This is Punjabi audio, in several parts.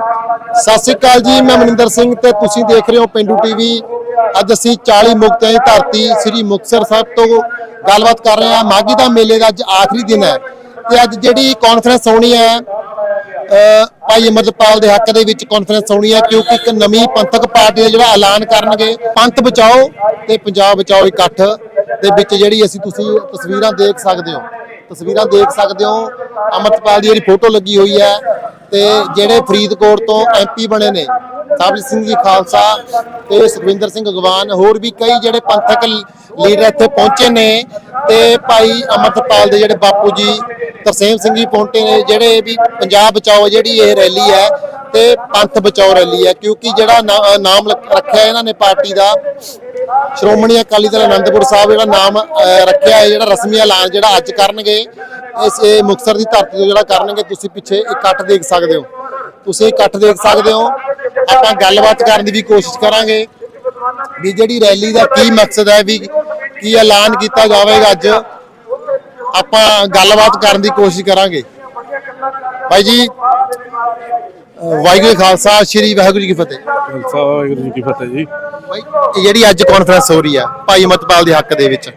ਸਤਿ ਸ਼੍ਰੀ ਅਕਾਲ ਜੀ, ਮੈਂ ਮਨਿੰਦਰ ਸਿੰਘ ਤੇ ਤੁਸੀਂ ਦੇਖ ਰਹੇ ਹੋ ਪਿੰਡੂ ਟੀਵੀ। ਅੱਜ ਅਸੀਂ 40 ਮੁਕਤਿਆਂ ਦੀ ਧਰਤੀ ਸ੍ਰੀ ਮੁਕਤਸਰ ਸਾਹਿਬ ਤੋਂ ਗੱਲਬਾਤ ਕਰ ਰਹੇ ਹਾਂ। ਮਾਗੀ ਦਾ ਮੇਲੇ ਦਾ ਅੱਜ ਆਖਰੀ ਦਿਨ ਹੈ ਤੇ ਅੱਜ ਜਿਹੜੀ ਕਾਨਫਰੰਸ ਹੋਣੀ ਹੈ ਭਾਈ ਅਮਰਪਾਲ ਦੇ ਹੱਕ ਦੇ ਵਿੱਚ ਕਾਨਫਰੰਸ ਹੋਣੀ ਹੈ, ਕਿਉਂਕਿ ਇੱਕ ਨਵੀਂ ਪੰਥਕ ਪਾਰਟੀ ਦਾ ਜਿਹੜਾ ਐਲਾਨ ਕਰਨਗੇ, ਪੰਥ ਬਚਾਓ ਤੇ ਪੰਜਾਬ ਬਚਾਓ ਇਕੱਠ ਦੇ ਵਿੱਚ ਜਿਹੜੀ ਅਸੀਂ ਤੁਸੀਂ ਤਸਵੀਰਾਂ ਦੇਖ ਸਕਦੇ ਹੋ। ਤਸਵੀਰਾਂ ਦੇਖ ਸਕਦੇ ਹੋ ਅਮਰਪਾਲ ਦੀ ਜਿਹੜੀ ਫੋਟੋ ਲੱਗੀ ਹੋਈ ਹੈ ਤੇ ਜਿਹੜੇ ਫਰੀਦਕੋਟ ਤੋਂ ਐਮਪੀ ਬਣੇ ਨੇ। ਸਾਹਿਬ ਸਿੰਘ ਜੀ ਖਾਲਸਾ ਤੇ ਸੁਖਵਿੰਦਰ ਸਿੰਘ ਗਗਵਾਨ ਹੋਰ ਵੀ ਕਈ ਜਿਹੜੇ ਪੰਥਕ ਲੀਡਰ ਇੱਥੇ ਪਹੁੰਚੇ ਨੇ ਤੇ ਭਾਈ ਅਮਰਪਾਲ ਦੇ ਜਿਹੜੇ ਬਾਪੂ ਜੀ, ਤਰਸੇਮ ਸਿੰਘ ਜੀ ਪਹੁੰਚੇ ਨੇ, ਜਿਹੜੇ ਵੀ ਪੰਜਾਬ ਬਚਾਓ ਜਿਹੜੀ ਇਹ ਰੈਲੀ ਹੈ ਤੇ ਪੰਥ ਬਚਾਓ ਰੈਲੀ ਹੈ, ਕਿਉਂਕਿ ਜਿਹੜਾ ਨਾਮ ਰੱਖਿਆ ਇਹਨਾਂ ਨੇ ਪਾਰਟੀ ਦਾ, ਸ਼੍ਰੋਮਣੀ ਅਕਾਲੀ ਦਲ ਅਨੰਦਪੁਰ ਸਾਹਿਬ ਜਿਹੜਾ ਨਾਮ ਰੱਖਿਆ ਹੈ, ਜਿਹੜਾ ਰਸਮੀ ਐਲਾਨ ਜਿਹੜਾ ਅੱਜ ਕਰਨਗੇ, ਇਸ, ਇਹ ਮੁਕਤਸਰ ਦੀ ਧਰਤੀ ਤੋਂ ਜਿਹੜਾ ਕਰਨਗੇ, ਤੁਸੀਂ ਪਿੱਛੇ ਇਕੱਠ ਦੇਖ ਸਕਦੇ ਹੋ। ਤੁਸੀਂ ਇਕੱਠ ਦੇਖ ਸਕਦੇ ਹੋ ਆਪਾਂ ਗੱਲਬਾਤ ਕਰਨ ਦੀ ਵੀ ਕੋਸ਼ਿਸ਼ ਕਰਾਂਗੇ ਵੀ ਜਿਹੜੀ ਰੈਲੀ ਦਾ ਕੀ ਮਕਸਦ ਹੈ ਵੀ ਕੀ ਐਲਾਨ ਕੀਤਾ ਜਾਵੇਗਾ ਅੱਜ ਆਪਾਂ ਗੱਲਬਾਤ ਕਰਨ ਦੀ ਕੋਸ਼ਿਸ਼ ਕਰਾਂਗੇ। ਭਾਈ ਜੀ ਵਾਹਿਗੁਰੂ ਖਾਲਸਾ ਸ੍ਰੀ ਵਾਹਿਗੁਰੂ ਜੀ ਕੀ ਫਤਿਹ। ਖਾਲਸਾ ਵਾਹਿਗੁਰੂ ਜੀ ਕੀ ਫਤਿਹ ਜੀ। ਭਾਈ ਇਹ ਜਿਹੜੀ ਅੱਜ ਕਾਨਫਰੰਸ ਹੋ ਰਹੀ ਆ ਭਾਈ ਅਮਰਪਾਲ ਦੇ ਹੱਕ ਦੇ ਵਿੱਚ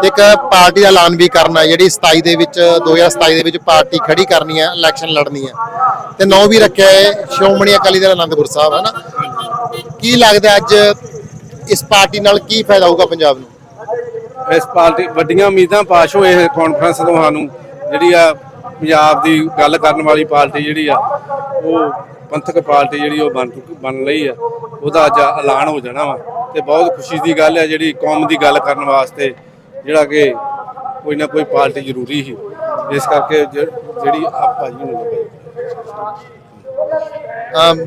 ਤੇ ਇੱਕ ਪਾਰਟੀ ਦਾ ਐਲਾਨ ਵੀ ਕਰਨਾ ਜਿਹੜੀ 27 ਦੇ ਵਿੱਚ 2027 ਦੇ ਵਿੱਚ ਪਾਰਟੀ ਖੜੀ ਕਰਨੀ ਹੈ ਇਲੈਕਸ਼ਨ ਲੜਨੀ ਹੈ। ਤੇ ਨੌ ਵੀ ਰੱਖਿਆ ਹੈ, ਸ਼੍ਰੋਮਣੀ ਅਕਾਲੀ ਦਲ ਅਨੰਦਪੁਰ ਸਾਹਿਬ, ਹੈ ਨਾ? ਕੀ ਲੱਗਦਾ ਅੱਜ ਇਸ ਪਾਰਟੀ ਨਾਲ ਕੀ ਫਾਇਦਾ ਹੋਊਗਾ ਪੰਜਾਬ ਨੂੰ? ਇਸ ਪਾਰਟੀ, ਵੱਡੀਆਂ ਉਮੀਦਾਂ ਪਾਸ਼ ਹੋਏ ਇਸ ਕਾਨਫਰੰਸ ਤੋਂ ਸਾਨੂੰ ਜਿਹੜੀ ਆ ਪੰਜਾਬ ਦੀ ਗੱਲ ਕਰਨ ਵਾਲੀ ਪਾਰਟੀ ਜਿਹੜੀ ਆ, ਉਹ ਪੰਥਕ ਪਾਰਟੀ ਜਿਹੜੀ ਉਹ ਬਣ ਚੁੱਕੀ, ਬਣ ਲਈ ਆ। ਉਹਦਾ ਅੱਜ ਐਲਾਨ ਹੋ ਜਾਣਾ ਵਾ, ਤੇ ਬਹੁਤ ਖੁਸ਼ੀ ਦੀ ਗੱਲ ਹੈ ਜਿਹੜੀ ਕੌਮ ਦੀ ਗੱਲ ਕਰਨ ਵਾਸਤੇ ਜਿਹੜਾ ਕਿ ਕੋਈ ਨਾ ਕੋਈ ਪਾਰਟੀ ਜ਼ਰੂਰੀ ਸੀ। ਇਸ ਕਰਕੇ ਜਿਹੜੀ ਆਪਾਂ ਜੀ ਨੂੰ ਲੱਗੇ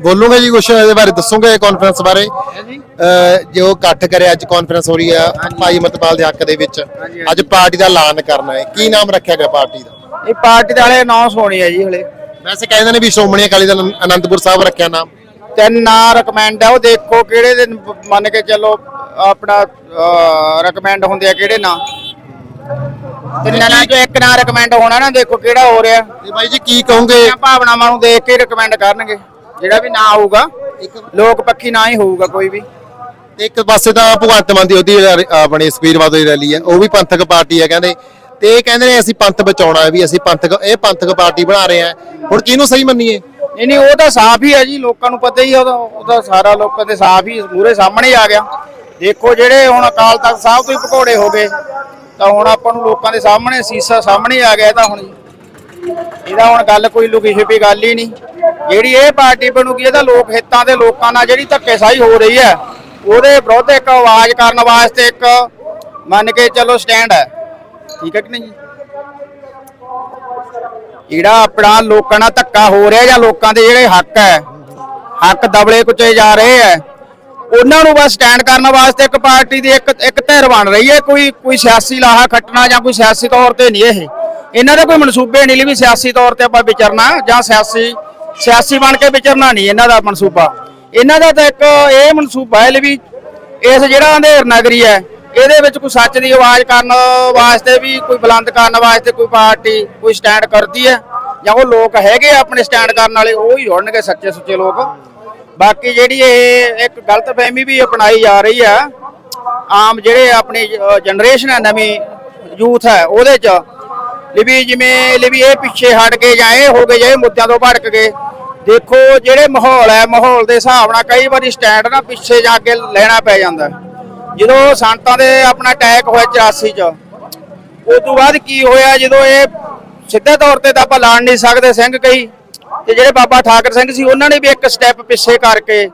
ਬੋਲੂਗਾ ਜੀ ਕੁਝ ਇਹਦੇ ਬਾਰੇ ਦੱਸੂਗਾ ਕਾਨਫਰੰਸ ਬਾਰੇ? ਜੋ। ਇਕੱਠ ਕਰਿਆ ਅੱਜ ਕਾਨਫਰੰਸ ਹੋ ਰਹੀ ਆ ਭਾਈ ਮਤਪਾਲ ਦੇ ਹੱਕ ਦੇ ਵਿੱਚ। ਅੱਜ ਪਾਰਟੀ ਦਾ ਐਲਾਨ ਕਰਨਾ ਹੈ। ਕੀ ਨਾਮ ਰੱਖਿਆ ਗਿਆ ਪਾਰਟੀ ਦਾ? ਇਹ ਪਾਰਟੀ ਦੇ ਵਾਲੇ ਅਨਾਉਂਸ ਹੋਣੀ ਹੈ ਜੀ ਹਲੇ। ਵੈਸੇ ਕਹਿੰਦੇ ਨੇ ਵੀ ਸ਼੍ਰੋਮਣੀ ਅਕਾਲੀ ਦਲ ਅਨੰਦਪੁਰ ਸਾਹਿਬ ਰੱਖਿਆ ਨਾਮ। ਤਿੰਨ ਨਾਂ ਰეკਮੈਂਡ ਹੈ ਉਹ ਦੇਖੋ ਕਿਹੜੇ ਦੇ ਮੰਨ ਕੇ ਚੱਲੋ ਆਪਣਾ ਰეკਮੈਂਡ ਹੁੰਦੇ ਆ ਕਿਹੜੇ ਨਾਂ। ਤਿੰਨਾਂ ਚੋਂ ਇੱਕ ਨਾ ਰეკਮੈਂਡ ਹੋਣਾ ਨਾ ਦੇਖੋ ਕਿਹੜਾ ਹੋ ਰਿਹਾ। ਤੇ ਬਾਈ ਜੀ ਕੀ ਕਹੋਗੇ? ਦੀਆਂ ਭਾਵਨਾਵਾਂ ਨੂੰ ਦੇਖ ਕੇ ਰეკਮੈਂਡ ਕਰਨਗੇ ਜਿਹੜਾ ਵੀ ਨਾ ਆਊਗਾ। ਲੋਕ ਪੱਖੀ ਨਾ ਹੀ ਹੋਊਗਾ ਕੋਈ ਵੀ। ਤੇ ਇੱਕ ਪਾਸੇ ਤਾਂ ਭਗਵੰਤ ਮਾਨ ਦੀ ਉਹਦੀ ਰ- ਆਪਣੇ ਸਪੀਰਵਾਦ ਦੀ ਰੈਲੀ ਹੈ ਉਹ ਵੀ ਪੰਥਕ ਪਾਰਟੀ ਹੈ ਕਹਿੰਦੇ। ਤੇ ਇਹ ਕਹਿੰਦੇ ਨੇ ਅਸੀਂ ਪੰਥ ਬਚਾਉਣਾ ਹੈ ਵੀ ਅਸੀਂ ਪੰਥਕ ਇਹ ਪੰਥਕ ਪਾਰਟੀ ਬਣਾ ਰਹੇ ਹਾਂ। ਹੁਣ ਕਿਹਨੂੰ ਸਹੀ ਮੰਨੀਏ? ਨਹੀਂ ਨਹੀਂ ਉਹ ਤਾਂ ਸਾਫ਼ ਹੀ ਹੈ ਜੀ ਲੋਕਾਂ ਨੂੰ ਪਤਾ ਹੀ ਆ ਉਹਦਾ ਉਹਦਾ ਸਾਰਾ ਲੋਕਾਂ ਦੇ ਸਾਫ਼ ਹੀ ਪੂਰੇ ਸਾਹਮਣੇ ਆ ਗਿਆ। ਦੇਖੋ ਜਿਹੜੇ ਹੁਣ ਅਕਾਲ ਤਖਤ ਸਾਹਿਬ ਤੋਂ ਹੀ ਭਕੌੜੇ ਹੋ ਗਏ। ਤਾਂ ਹੁਣ ਆਪਾਂ ਨੂੰ ਲੋਕਾਂ ਦੇ ਸਾਹਮਣੇ, ਸੀਸਾ ਸਾਹਮਣੇ ਆ ਗਿਆ ਤਾਂ ਹੁਣ ਇਹਦਾ ਹੁਣ ਗੱਲ ਕੋਈ ਲੁਕੀ ਛਿਪੀ ਗੱਲ ਹੀ ਨਹੀਂ। ਜਿਹੜੀ ਇਹ ਪਾਰਟੀ ਬਣੂਗੀ ਇਹਦਾ ਲੋਕ ਹਿੱਤਾਂ ਦੇ ਲੋਕਾਂ ਨਾਲ ਜਿਹੜੀ ਧੱਕੇਸ਼ਾਹੀ ਹੋ ਰਹੀ ਹੈ, ਉਹਦੇ ਵਿਰੁੱਧ ਇੱਕ ਆਵਾਜ਼ ਕਰਨ ਵਾਸਤੇ ਇੱਕ ਮੰਨ ਕੇ ਚੱਲੋ ਸਟੈਂਡ ਹੈ। ਠੀਕ ਹੈ ਕਿ ਨਹੀਂ ਜੀ? ਜਿਹੜਾ ਆਪਣਾ ਲੋਕਾਂ ਨਾਲ ਧੱਕਾ ਹੋ ਰਿਹਾ ਜਾਂ ਲੋਕਾਂ ਦੇ ਜਿਹੜੇ ਹੱਕ ਹੈ, ਹੱਕ ਦਬਲੇ ਕੁਚੇ ਜਾ ਰਹੇ ਹੈ ਉਹਨਾਂ ਨੂੰ ਬਸ ਸਟੈਂਡ ਕਰਨ ਵਾਸਤੇ ਇੱਕ ਪਾਰਟੀ ਦੀ ਇੱਕ ਇੱਕ ਧਿਰ ਬਣ ਰਹੀ ਹੈ। ਕੋਈ ਕੋਈ ਸਿਆਸੀ ਲਾਹਾ ਖੱਟਣਾ ਜਾਂ ਕੋਈ ਸਿਆਸੀ ਤੌਰ ਤੇ ਨਹੀਂ ਇਹ। ਇਹਨਾਂ ਦੇ ਕੋਈ ਮਨਸੂਬੇ ਨਹੀਂ ਲਈ ਵੀ ਸਿਆਸੀ ਤੌਰ ਤੇ ਆਪਾਂ ਵਿਚਰਨਾ ਜਾਂ ਸਿਆਸੀ ਸਿਆਸੀ ਬਣ ਕੇ ਵਿਚਰਨਾ ਨਹੀਂ ਇਹਨਾਂ ਦਾ ਮਨਸੂਬਾ। ਇਹਨਾਂ ਦਾ ਤਾਂ ਇੱਕ ਇਹ ਮਨਸੂਬਾ ਹੈ ਵੀ ਇਸ ਜਿਹੜਾ ਅੰਧੇਰ ਨਗਰੀ ਹੈ, ਇਹਦੇ ਵਿੱਚ ਕੋਈ ਸੱਚ ਦੀ ਆਵਾਜ਼ ਕਰਨ ਵਾਸਤੇ ਵੀ, ਕੋਈ ਬੁਲੰਦ ਕਰਨ ਵਾਸਤੇ ਕੋਈ ਪਾਰਟੀ, ਕੋਈ ਸਟੈਂਡ ਕਰਦੀ ਹੈ। ਜਾਂ ਉਹ ਲੋਕ ਹੈਗੇ ਆਪਣੇ ਸਟੈਂਡ ਕਰਨ ਵਾਲੇ, ਉਹ ਹੀ ਹੋਣਗੇ ਸੱਚੇ ਸੁੱਚੇ ਲੋਕ। ਬਾਕੀ ਜਿਹੜੀ ਇਹ ਇੱਕ ਗਲਤਫਹਿਮੀ ਵੀ ਅਪਣਾਈ ਜਾ ਰਹੀ ਹੈ ਆਮ ਜਿਹੜੇ ਆਪਣੀ ਜਨਰੇਸ਼ਨ ਹੈ ਨਵੀਂ ਯੂਥ ਹੈ ਉਹਦੇ ਚ। ਲਿਵੀ ਜਿਵੇਂ ਲਿਵੀ ਇਹ ਪਿੱਛੇ ਹਟ ਕੇ ਜਾਂ ਇਹ ਹੋ ਗਏ ਜਾਂ ਮੁੱਦਿਆਂ ਤੋਂ ਭੜਕ ਗਏ, ਦੇਖੋ ਜਿਹੜੇ ਮਾਹੌਲ ਹੈ ਮਾਹੌਲ ਦੇ ਹਿਸਾਬ ਨਾਲ ਕਈ ਵਾਰੀ ਸਟੈਂਡ ਨਾ ਪਿੱਛੇ ਜਾ ਕੇ ਲੈਣਾ ਪੈ ਜਾਂਦਾ। ਜਦੋਂ ਸੰਤਾਂ ਦੇ ਆਪਣਾ ਅਟੈਕ ਹੋਇਆ 84 ਚ ਉਸ ਤੋਂ ਬਾਅਦ ਕੀ ਹੋਇਆ ਜਦੋਂ ਇਹ ਸਿੱਧੇ ਤੌਰ ਤੇ ਤਾਂ ਆਪਾਂ ਲੜ ਨਹੀਂ ਸਕਦੇ ਸਿੰਘ ਕਈ ਤੇ ਜਿਹੜੇ ਬਾਬਾ ਠਾਕਰ ਸਿੰਘ ਸੀ, ਉਹਨਾਂ ਨੇ ਵੀ ਇੱਕ ਸਟੈਪ ਪਿੱਛੇ ਕਰਕੇ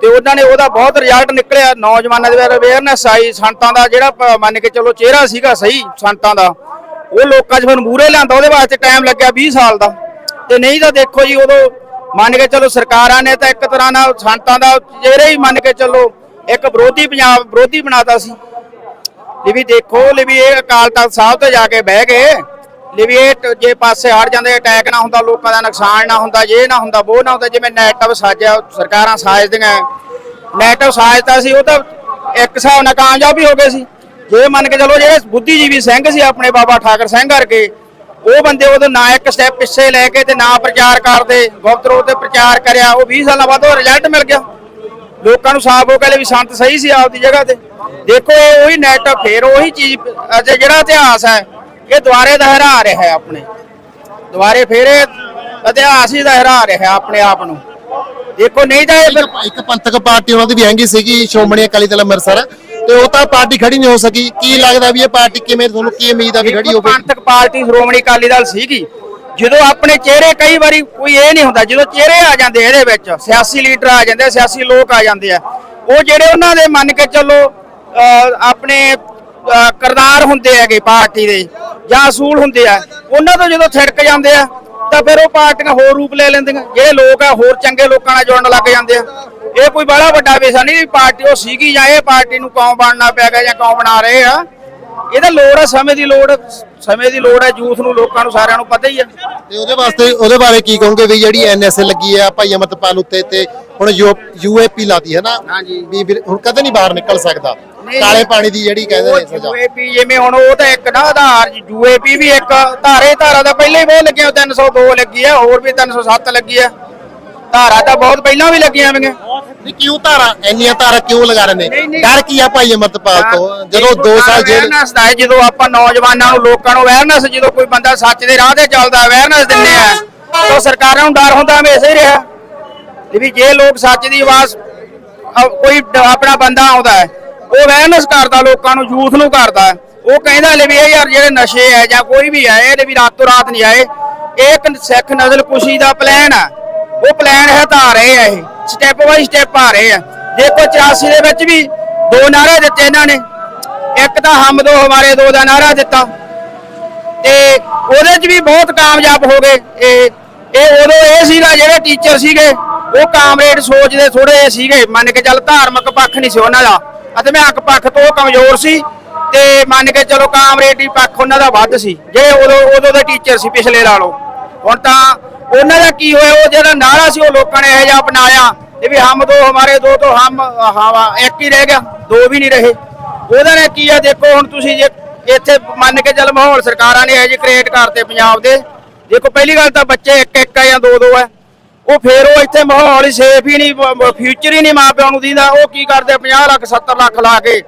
ਤੇ ਉਹਨਾਂ ਨੇ ਉਹਦਾ ਬਹੁਤ ਰਿਜ਼ਲਟ ਨਿਕਲਿਆ। ਨੌਜਵਾਨਾਂ ਦੇ ਵਿੱਚ ਅਵੇਅਰਨੈਸ ਆਈ, ਸੰਤਾਂ ਦਾ ਜਿਹੜਾ ਮੰਨ ਕੇ ਚਲੋ ਚਿਹਰਾ ਸੀਗਾ ਸਹੀ ਸੰਤਾਂ ਦਾ, ਉਹ ਲੋਕਾਂ 'ਚ ਫਿਰ ਮੂਰੇ ਲਿਆਂਦਾ, ਉਹਦੇ ਵਾਸਤੇ ਟਾਈਮ ਲੱਗਿਆ 20 ਸਾਲ ਦਾ। ਤੇ ਨਹੀਂ ਤਾਂ ਦੇਖੋ ਜੀ, ਉਦੋਂ ਮੰਨ ਕੇ ਚਲੋ ਸਰਕਾਰਾਂ ਨੇ ਤਾਂ ਇੱਕ ਤਰ੍ਹਾਂ ਨਾਲ ਸੰਤਾਂ ਦਾ ਚਿਹਰਾ ਹੀ ਮੰਨ ਕੇ ਚਲੋ ਇੱਕ ਵਿਰੋਧੀ ਪੰਜਾਬ, ਵਿਰੋਧੀ ਬਣਾਤਾ ਸੀ। ਵੀ ਦੇਖੋ ਲਈ ਵੀ ਇਹ ਅਕਾਲ ਤਖਤ ਸਾਹਿਬ ਤੇ ਜਾ ਕੇ ਬਹਿ ਗਏ। ਲਈ ਜੇ ਪਾਸੇ ਹਟ ਜਾਂਦੇ ਅਟੈਕ ਨਾ ਹੁੰਦਾ, ਲੋਕਾਂ ਦਾ ਨੁਕਸਾਨ ਨਾ ਹੁੰਦਾ, ਜੇ ਨਾ ਹੁੰਦਾ ਉਹ ਨਾ ਹੁੰਦਾ, ਜਿਵੇਂ ਨੈਟਵ ਸਾਜਿਆ ਸਰਕਾਰਾਂ ਸਾਜਦੀਆਂ ਨੈਟਵ ਸਾਜਤਾ ਸੀ, ਉਹ ਤਾਂ ਇੱਕ ਹਿਸਾਬ ਨਾਲ ਕਾਮਯਾਬ ਹੀ ਹੋ ਗਏ ਸੀ। ਜੇ ਮੰਨ ਕੇ ਚਲੋ, ਜਿਹੜੇ ਬੁੱਧੀਜੀਵੀ ਸਿੰਘ ਸੀ ਆਪਣੇ ਬਾਬਾ ਠਾਕਰ ਸਿੰਘ ਕਰਕੇ ਉਹ ਬੰਦੇ ਉਹਦੇ ਨਾ ਇੱਕ ਸਟੈਪ ਪਿੱਛੇ ਲੈ ਕੇ ਤੇ ਨਾ ਪ੍ਰਚਾਰ ਕਰਦੇ, ਗੁਪਤ ਗੁਪਤਰੋ ਤੇ ਪ੍ਰਚਾਰ ਕਰਿਆ, ਉਹ 20 ਸਾਲਾਂ ਬਾਅਦ ਉਹ ਰਿਜ਼ਲਟ ਮਿਲ ਗਿਆ। ਲੋਕਾਂ ਨੂੰ ਸਾਫ਼ ਹੋ ਕੇ ਵੀ ਸੰਤ ਸਹੀ ਸੀ ਆਪਦੀ ਜਗ੍ਹਾ ਤੇ। ਦੇਖੋ ਉਹੀ ਨੈਟ ਫੇਰ ਉਹੀ ਚੀਜ਼, ਅੱਜ ਜਿਹੜਾ ਇਤਿਹਾਸ ਹੈ ਇਹ ਦੁਬਾਰੇ ਦੁਹਰਾ ਰਿਹਾ ਹੈ ਆਪਣੇ। ਦੁਬਾਰੇ ਫੇਰ ਇਤਿਹਾਸ ਹੀ ਦੁਹਰਾ ਰਿਹਾ ਆਪਣੇ ਆਪ ਨੂੰ। ਦੇਖੋ ਨਹੀਂ ਤਾਂ ਇਹ ਫਿਰ ਇੱਕ- ਪੰਥਕ ਪਾਰਟੀ ਉਹਨਾਂ ਦੀ ਵੀ ਹੈਗੀ ਸੀਗੀ ਸ਼੍ਰੋਮਣੀ ਅਕਾਲੀ ਦਲ ਅੰਮ੍ਰਿਤਸਰ। ਤੇ ਉਹ ਤਾਂ ਪਾਰਟੀ ਖੜੀ ਨਹੀਂ ਹੋ ਸਕੀ। ਕੀ ਲੱਗਦਾ ਵੀ ਇਹ ਪਾਰਟੀ ਕਿਵੇਂ ਤੁਹਾਨੂੰ ਕੀ ਉਮੀਦ ਆ ਵੀ ਖੜੀ ਹੋਵੇ? ਪੰਥਕ ਪਾਰਟੀ ਸ਼੍ਰੋਮਣੀ ਅਕਾਲੀ ਦਲ ਸੀਗੀ। ਜਦੋਂ ਆਪਣੇ ਚਿਹਰੇ ਕਈ ਵਾਰੀ ਕੋਈ ਇਹ ਨਹੀਂ ਹੁੰਦਾ ਜਦੋਂ ਚਿਹਰੇ ਆ ਜਾਂਦੇ ਇਹਦੇ ਵਿੱਚ ਸਿਆਸੀ ਲੀਡਰ ਆ ਜਾਂਦੇ ਸਿਆਸੀ ਲੋਕ ਆ ਜਾਂਦੇ ਆ। ਉਹ ਜਿਹੜੇ ਉਹਨਾਂ ਦੇ ਮੰਨ ਕੇ ਚੱਲੋ ਆਪਣੇ ਅਹ, ਕਰਤਾਰ ਹੁੰਦੇ ਹੈਗੇ ਪਾਰਟੀ ਦੇ ਜਾਂ ਅਸੂਲ ਹੁੰਦੇ ਆ ਉਹਨਾਂ ਤੋਂ ਜਦੋਂ ਥਿੜਕ ਜਾਂਦੇ ਆ ਤਾਂ ਫਿਰ ਉਹ ਪਾਰਟੀਆਂ ਹੋਰ ਰੂਪ ਲੈ ਲੈਂਦੀਆਂ। ਜਿਹੜੇ ਲੋਕ ਆ ਹੋਰ ਚੰਗੇ ਲੋਕਾਂ ਨਾਲ ਜੁੜਨ ਲੱਗ ਜਾਂਦੇ ਆ। ਇਹ ਕੋਈ ਬੜਾ ਵੱਡਾ ਵਿਸ਼ਾ ਨਹੀਂ ਪਾਰਟੀ ਉਹ ਸੀਗੀ ਜਾਂ ਇਹ ਪਾਰਟੀ ਨੂੰ ਕੌਮ ਬਣਨਾ ਪਿਆ ਗਿਆ ਜਾਂ ਕੌਮ ਬਣਾ ਰਹੇ ਆ। ਇਹਦਾ ਲੋੜ ਹੈ ਸਮੇਂ ਦੀ ਲੋੜ ਸਮੇਂ ਦੀ ਲੋੜ ਹੈ ਯੂਥ ਨੂੰ ਲੋਕਾਂ ਨੂੰ ਸਾਰਿਆਂ ਨੂੰ ਪਤਾ ਹੀ ਹੈ ਤੇ ਉਹਦੇ ਵਾਸਤੇ ਉਹਦੇ ਬਾਰੇ ਕੀ ਕਹੋਗੇ ਵੀ ਜਿਹੜੀ ਐਨਐਸਏ ਲੱਗੀ ਆ ਭਾਈ ਅਮਰਤਪਾਲ ਉੱਤੇ ਤੇ ਹੁਣ ਯੂਏਪੀ ਲਾਤੀ ਹੈ ਨਾ ਹਾਂਜੀ। ਵੀ ਹੁਣ ਕਦੇ ਨਹੀਂ ਬਾਹਰ ਨਿਕਲ ਸਕਦਾ। ਕਾਲੇ ਪਾਣੀ ਦੀ ਜਿਹੜੀ ਕਹਿੰਦੇ ਨੇ ਸਜ਼ਾ। ਯੂਏਪੀ ਜਿਵੇਂ ਹੁਣ ਉਹ ਤਾਂ ਇੱਕ ਨਾ ਆਧਾਰ ਯੂਏਪੀ ਵੀ ਇੱਕ ਧਾਰੇ ਧਾਰਾ ਦਾ ਪਹਿਲਾਂ ਹੀ ਬਹੁਤ ਲੱਗੀਆਂ 302 ਲੱਗੀ ਆ ਹੋਰ ਵੀ 307 ਲੱਗੀ ਆ। ਧਾਰਾ ਤਾਂ ਬਹੁਤ ਪਹਿਲਾਂ ਵੀ ਲੱਗੀਆਂ ਹੋਈਆਂ। ਨਹੀਂ ਕਿਉਂ ਧਾਰਾ? ਇੰਨੀਆਂ ਧਾਰਾ ਕਿਉਂ ਲਗਾ ਰਹੇ ਨੇ। ਡਰ ਕੀ ਆ ਭਾਈ ਅਮਰਤਪਾਲ ਤੋਂ? ਜਦੋਂ 2 ਸਾਲ ਜੇਲ੍ਹ ਅਵੇਅਰਨੈਸ ਦਾ ਹੈ, ਜਦੋਂ ਆਪਾਂ ਨੌਜਵਾਨਾਂ ਨੂੰ ਲੋਕਾਂ ਨੂੰ ਅਵੇਅਰਨੈਸ ਜਦੋਂ ਕੋਈ ਬੰਦਾ ਸੱਚ ਦੇ ਰਾਹ ਤੇ ਚੱਲਦਾ ਅਵੇਅਰਨੈਸ ਦਿੰਦੇ ਆ ਤਾਂ ਸਰਕਾਰਾਂ ਨੂੰ ਡਰ ਹੁੰਦਾ ਹਮੇਸ਼ਾ ਹੀ ਰਿਹਾ। ਵੀ ਜੇ ਲੋਕ ਸੱਚ ਦੀ ਆਵਾਜ਼ ਕੋਈ ਆਪਣਾ ਬੰਦਾ ਆਉਂਦਾ ਹੈ ਉਹ ਅਵੇਅਰਨੈਸ ਕਰਦਾ ਲੋਕਾਂ ਨੂੰ, ਯੂਥ ਨੂੰ ਕਰਦਾ ਉਹ ਕਹਿੰਦਾ ਲੈ ਵੀ ਇਹ ਯਾਰ ਜਿਹੜੇ ਨਸ਼ੇ ਹੈ ਜਾਂ ਕੋਈ ਵੀ ਹੈ, ਇਹਦੇ ਵੀ ਰਾਤੋਂ ਰਾਤ ਨਹੀਂ ਆਏ। ਇਹ ਇੱਕ ਸਿੱਖ ਨਜ਼ਲ ਕੁਸ਼ੀ ਦਾ ਪਲਾਨ ਆ ਉਹ ਪਲਾਨ ਹੈ ਤਾਂ ਰਹੇ ਆ ਇਹ। ਸਟੈਪ ਬਾਈ ਸਟੈਪ ਆ ਰਹੇ ਆ ਦੇਖੋ 84 ਦੇ ਵਿੱਚ ਵੀ ਦੋ ਨਾਰੇ ਦਿੱਤੇ ਇਹਨਾਂ ਨੇ। ਇੱਕ ਤਾਂ ਹਮ ਦੋ, ਹਮਾਰੇ ਦੋ ਦਾ ਨਾਰਾ ਦਿੱਤਾ। ਤੇ ਉਹਦੇ 'ਚ ਵੀ ਬਹੁਤ ਕਾਮਯਾਬ ਹੋ ਗਏ। ਇਹ ਇਹ ਉਦੋਂ ਇਹ ਸੀਗਾ, ਜਿਹੜੇ ਟੀਚਰ ਸੀਗੇ, ਉਹ ਕਾਮਰੇਡ ਸੋਚਦੇ ਥੋੜੇ ਸੀਗੇ। ਮੰਨ ਕੇ ਚੱਲ ਧਾਰਮਿਕ ਪੱਖ ਨਹੀਂ ਸੀ ਉਹਨਾਂ ਦਾ। ਅਧਿਆਤਮਿਕ ਪੱਖ ਤੋਂ ਕਮਜ਼ੋਰ ਸੀ ਤੇ ਮੰਨ ਕੇ ਚਲੋ ਕਾਮਰੇਡੀ ਪੱਖ ਉਹਨਾਂ ਦਾ ਵੱਧ ਸੀ। ਜਿਹੜੇ ਉਦੋਂ ਉਦੋਂ ਦੇ ਟੀਚਰ ਸੀ ਪਿਛਲੇ ਲਾ ਲਓ। ਹੁਣ ਤਾਂ ਉਹਨਾਂ ਦਾ ਕੀ ਹੋਇਆ, ਉਹ ਜਿਹੜਾ ਨਾਰਾ ਸੀ ਉਹ ਲੋਕਾਂ ਨੇ ਇਹ ਜਿਹਾ ਅਪਣਾਇਆ ਇਹ ਵੀ ਹਮ ਦੋ ਹਮਾਰੇ, ਦੋ ਤੋਂ ਹਮ, ਹਵਾ ਇੱਕ ਹੀ ਰਹਿ ਗਿਆ, ਦੋ ਵੀ ਨਹੀਂ ਰਹੇ। ਉਹਦਾ ਨੇ ਕੀ ਆ, ਦੇਖੋ ਹੁਣ ਤੁਸੀਂ ਜੇ ਇੱਥੇ ਮੰਨ ਕੇ ਚੱਲ ਮਾਹੌਲ ਸਰਕਾਰਾਂ ਨੇ ਇਹ ਜਿਹੇ ਕ੍ਰੀਏਟ ਕਰਤੇ ਪੰਜਾਬ ਦੇ। ਦੇਖੋ ਪਹਿਲੀ ਗੱਲ ਤਾਂ ਬੱਚੇ ਇੱਕ ਇੱਕ ਆ ਜਾਂ ਦੋ ਦੋ ਆ। ਉਹ ਫੇਰ ਉਹ ਇੱਥੇ ਮਾਹੌਲ ਹੀ ਸੇਫ ਹੀ ਨਹੀਂ ਫਿਊਚਰ ਹੀ ਨਹੀਂ ਮਾਪਿਆਂ ਨੂੰ ਦਿੰਦਾ। ਉਹ ਕੀ ਕਰਦੇ 50 ਲੱਖ 70 ਲੱਖ ਲਾ ਕੇ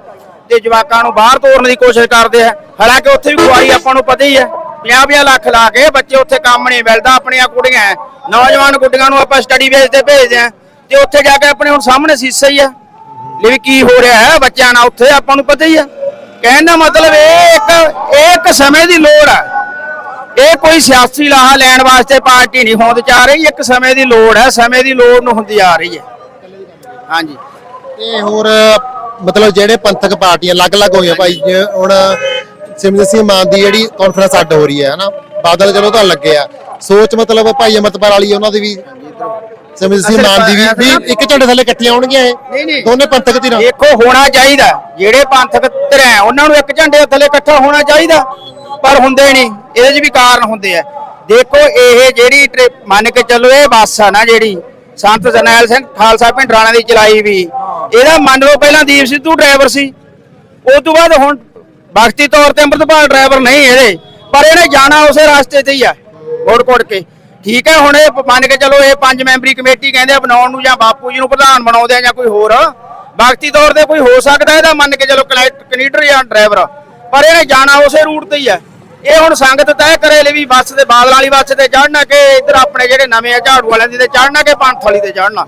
ਤੇ ਜਵਾਕਾਂ ਨੂੰ ਬਾਹਰ ਤੋਰਨ ਦੀ ਕੋਸ਼ਿਸ਼ ਕਰਦੇ ਆ। ਹਾਲਾਂਕਿ ਉੱਥੇ ਵੀ ਕੁਆਰੀ ਆਪਾਂ ਨੂੰ ਪਤਾ ਹੀ ਹੈ 50 ਲੱਖ ਲਾ ਕੇ ਬੱਚੇ ਉੱਥੇ ਕੰਮ ਨਹੀਂ ਮਿਲਦਾ, ਆਪਣੀਆਂ ਕੁੜੀਆਂ ਨੌਜਵਾਨ ਕੁੜੀਆਂ ਨੂੰ ਆਪਾਂ ਸਟੱਡੀ ਬੇਸ ਤੇ ਭੇਜਦੇ ਆ ਤੇ ਉੱਥੇ ਜਾ ਕੇ ਆਪਣੇ ਹੁਣ ਸਾਹਮਣੇ ਸੀਸਾ ਹੀ ਆ। ਲੈ ਵੀ ਕੀ ਹੋ ਰਿਹਾ ਹੈ ਬੱਚਿਆਂ ਨਾਲ, ਉੱਥੇ ਆਪਾਂ ਨੂੰ ਪਤਾ ਹੀ ਆ ਕਹਿਣ ਦਾ ਮਤਲਬ ਇਹ ਇੱਕ ਇਹ ਇੱਕ ਸਮੇਂ ਦੀ ਲੋੜ ਆ ਇਹ ਕੋਈ ਸਿਆਸੀ ਲਾਹਾ ਲੈਣ ਵਾਸਤੇ ਪਾਰਟੀ ਨਹੀਂ ਹੋਂਦ ਚ ਰਹੀ ਇੱਕ ਸਮੇਂ ਦੀ ਲੋੜ ਹੈ ਸਮੇਂ ਦੀ ਲੋੜ ਨੂੰ ਹੁੰਦੀ ਆ ਰਹੀ ਹੈ। ਹਾਂਜੀ। ਤੇ ਹੋਰ ਮਤਲਬ ਜਿਹੜੇ ਪੰਥਕ ਪਾਰਟੀਆਂ ਅਲੱਗ-ਅਲੱਗ ਹੋਈਆਂ ਭਾਈ ਜਿਵੇਂ ਹੁਣ ਸਿਮਰਨ ਸਿੰਘ ਮਾਨ ਦੀ ਜਿਹੜੀ ਕਾਨਫਰੰਸ ਅੱਡ ਹੋ ਰਹੀ ਹੈ ਹਨਾ? ਬਾਦਲ ਚਲੋ ਤਾਂ ਲੱਗੇ ਆ ਸੋਚ ਮਤਲਬ ਭਾਈ ਅਮਰਤਪਾਲ ਵਾਲੀ ਉਹਨਾਂ ਦੀ ਵੀ ਸਿਮਰਨ ਸਿੰਘ ਮਾਨ ਦੀ ਵੀ ਇੱਕ ਝੰਡੇ ਥੱਲੇ ਇਕੱਠੀਆਂ ਨਹੀਂ, ਇਹ। ਦੋਨੇ ਪੰਥਕ ਧਿਰਾਂ? ਦੇਖੋ ਹੋਣਾ ਚਾਹੀਦਾ। ਜਿਹੜੇ ਪੰਥਕ ਧਿਰਾਂ ਉਹਨਾਂ ਨੂੰ ਇੱਕ ਝੰਡੇ ਥੱਲੇ ਇਕੱਠਾ ਹੋਣਾ ਚਾਹੀਦਾ। ਪਰ ਹੁੰਦੇ ਨਹੀਂ, ਇਹਦੇ 'ਚ ਵੀ ਕਾਰਨ ਹੁੰਦੇ ਆ। ਦੇਖੋ, ਇਹ ਜਿਹੜੀ ਟ੍ਰਿ- ਮੰਨ ਕੇ ਚੱਲੋ, ਇਹ ਬੱਸ ਆ ਨਾ ਜਿਹੜੀ, ਸੰਤ ਜਰਨੈਲ ਸਿੰਘ ਖਾਲਸਾ ਪਿੰਡਰਾਣਾ ਦੀ ਚਲਾਈ ਵੀ। ਇਹਦਾ ਮੰਨ ਲਓ ਪਹਿਲਾਂ ਦੀਪ ਸਿੱਧੂ ਡਰਾਈਵਰ ਸੀ। ਉਸ ਤੋਂ ਬਾਅਦ ਹੁਣ ਬਖਤੀ ਤੌਰ ਤੇ ਅੰਮ੍ਰਿਤਪਾਲ ਡਰਾਈਵਰ ਨਹੀਂ ਇਹਦੇ, ਪਰ ਇਹਨੇ ਜਾਣਾ ਉਸੇ ਰਸਤੇ ਤੇ ਹੀ ਆ ਕੋੜ ਕੋੜ ਕੇ। ਠੀਕ ਹੈ, ਹੁਣ ਇਹ ਮੰਨ ਕੇ ਚਲੋ, ਇਹ ਪੰਜ ਮੈਂਬਰੀ ਕਮੇਟੀ ਕਹਿੰਦੇ ਆ ਬਣਾਉਣ ਨੂੰ ਜਾਂ ਬਾਪੂ ਜੀ ਨੂੰ ਪ੍ਰਧਾਨ ਬਣਾਉਂਦੇ ਆ ਜਾਂ ਕੋਈ ਹੋਰ। ਬਖਤੀ ਤੌਰ ਤੇ ਕੋਈ ਹੋ ਸਕਦਾ ਇਹਦਾ ਮੰਨ ਕੇ ਚਲੋ ਕਨੈਕਟਰ ਜਾਂ ਡਰਾਈਵਰ ਪਰ ਇਹਨੇ ਜਾਣਾ ਉਸੇ ਰੂਟ ਤੇ ਹੀ ਆ। ਇਹ ਹੁਣ ਸੰਗਤ ਤੈਅ ਕਰੇ ਲਈ ਵੀ ਬੱਸ ਦੇ ਬਾਦਲ ਵਾਲੀ ਬੱਸ ਤੇ ਚੜਨਾ ਕਿ ਇੱਧਰ ਆਪਣੇ ਜਿਹੜੇ ਨਵੇਂ ਆ ਝਾੜੂ ਵਾਲਿਆਂ ਦੀ ਤੇ ਚੜਨਾ ਕਿ ਪੰਥ ਵਾਲੀ ਤੇ ਚੜਨਾ